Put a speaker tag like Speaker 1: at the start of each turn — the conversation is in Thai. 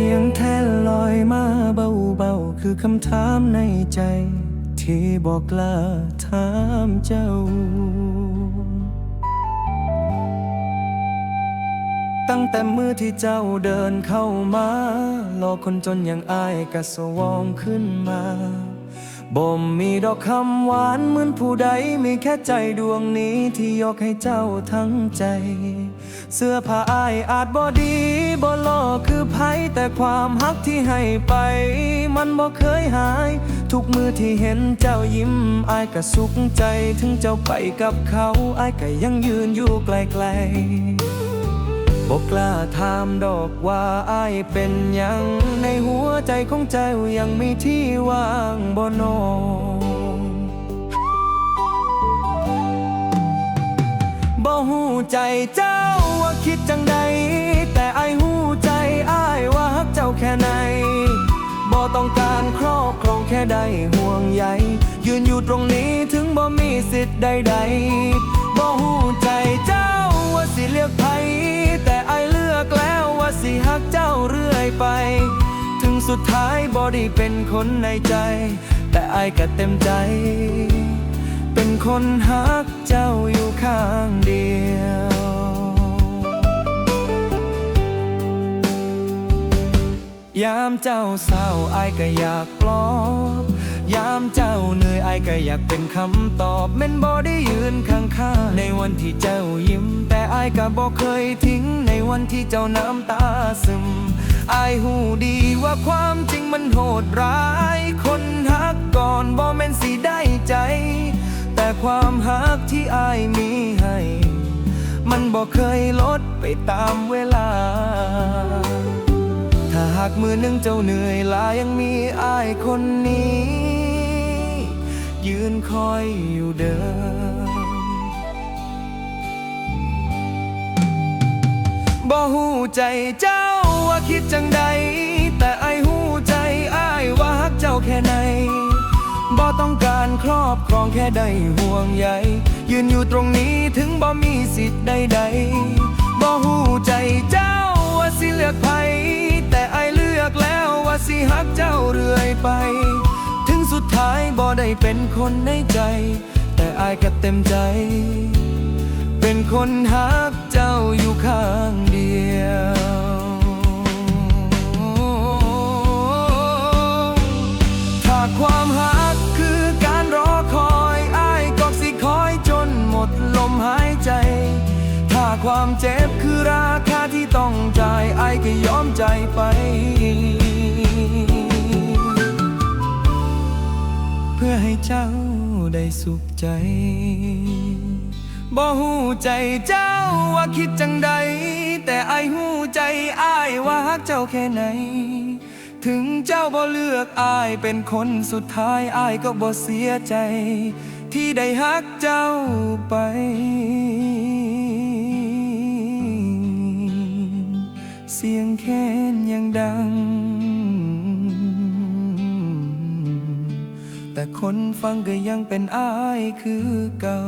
Speaker 1: สียงแทนลอยมาเบาๆ คือคำถามในใจ ที่บอกลาถามเจ้า ตั้งแต่มือที่เจ้าเดินเข้ามาหลอกคนจนอย่างอายกะสวองขึ้นมาบ่มมีดอกคำหวานเหมือนผู้ใดมีแค่ใจดวงนี้ที่ยกให้เจ้าทั้งใจ เสื้อผ้าอายอาจบ่ดีบ่หล่อ แต่ความฮักที่ให้ไป มันบ่เคยหาย ทุกมือที่เห็นเจ้ายิ้มอายก็สุขใจ ถึงเจ้าไปกับเขาอายก็ยังยืนอยู่ไกลๆบอกกล้าถามดอกว่าอายเป็นยังในหัวใจของเจ้ายังมีที่ว่างบ่นอบ่หูใจเจ้าว่าคิดจังใด แค่ไหนบ่ต้องการครอบครองแค่ใดห่วงใยยืนอยู่ตรงนี้ถึงบ่มีสิทธิ์ใดๆบ่หูใจเจ้าว่าสิเลือกไผแต่ไอายเลือกแล้วว่าสิฮักเจ้าเรื่อยไป ถึงสุดท้ายบ่ได้เป็นคนในใจ แต่ไอายก็เต็มใจ เป็นคนฮักเจ้าอยู่ข้างเดียว ยามเจ้าเศร้าอายก็อยากปลอบยามเจ้าเหนื่อยอายก็อยากเป็นคำตอบแม่นบ่ได้ยืนข้างๆในวันที่เจ้ายิ้ม แต่อายก็บ่เคยทิ้ง ในวันที่เจ้าน้ำตาซึมอายหูดีว่าความจริงมันโหดร้าย คนฮักก่อนบ่แม่นสิได้ใจ แต่ความฮักที่อายมีให้ มันบ่เคยลดไปตามเวลา หากมือหนึ่งเจ้าเหนื่อยลายังมีอายคนนี้ ยืนคอยอยู่เดิมบ่หูใจเจ้าว่าคิดจังใด แต่ไอหูใจอายว่าฮักเจ้าแค่ไหนบ่ต้องการครอบครองแค่ได้ห่วงใยยืนอยู่ตรงนี้ถึงบ่มีสิทธิ์ใดๆ เรื่อยไป ถึงสุดท้ายบ่ได้เป็นคนในใจ แต่อายก็เต็มใจ เป็นคนฮักเจ้าอยู่ข้างเดียวถ้าความฮักคือการรอคอยอ้ายก็สิคอยจนหมดลมหายใจ ถ้าความเจ็บคือราคาที่ต้องจ่ายอ้ายก็ยอมใจไป ให้เจ้าได้สุขใจ บ่หูใจเจ้าว่าคิดจังใด แต่ไอายหูใจอ้ายว่าฮักเจ้าแค่ไหน ถึงเจ้าบ่เลือกอายเป็นคนสุดท้ายอายก็บ่เสียใจ ที่ได้ฮักเจ้าไปเสียงแค้ แต่คนฟังก็ยังเป็นอายคือเก่า